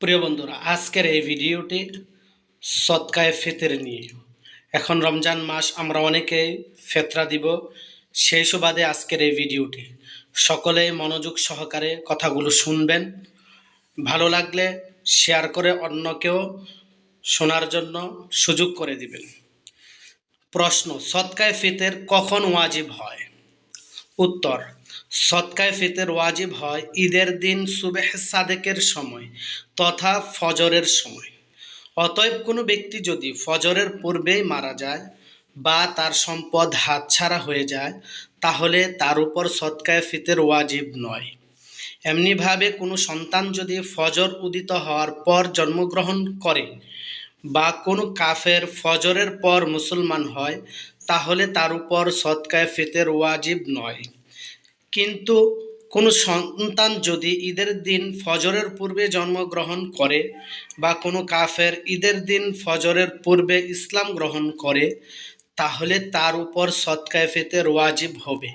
প্রিয় বন্ধুরা, আজকের এই ভিডিওটি সৎকায় ফেতের নিয়ে। এখন রমজান মাস, আমরা অনেকে ফেতরা দিব, সেই সুবাদে আজকের এই ভিডিওটি। সকলে মনোযোগ সহকারে কথাগুলো শুনবেন। ভালো লাগলে শেয়ার করে অন্যকেও শোনার জন্য সুযোগ করে দিবেন। প্রশ্ন, সৎকায় ফিতের কখন ওয়াজিব হয়? উত্তর, সৎকায় ফিতের ওয়াজিব হয় ঈদের দিন সুবেহ সাদেকের সময় তথা ফজরের সময়। অতএব কোনো ব্যক্তি যদি ফজরের পূর্বেই মারা যায় বা তার সম্পদ হাতছাড়া হয়ে যায়, তাহলে তার উপর সৎকায় ফিতের ওয়াজিব নয়। এমনিভাবে কোনো সন্তান যদি ফজর উদিত হওয়ার পর জন্মগ্রহণ করে বা কোনো কাফের ফজরের পর মুসলমান হয়, তাহলে তার উপর সৎকায় ফিতের ওয়াজিব নয়। কিন্তু কোনো সন্তান যদি ঈদের দিন ফজরের পূর্বে জন্মগ্রহণ করে বা কোনো কাফের ঈদের দিন ফজরের পূর্বে ইসলাম গ্রহণ করে, তাহলে তার উপর সৎকায় ফিতের ওয়াজিব হবে।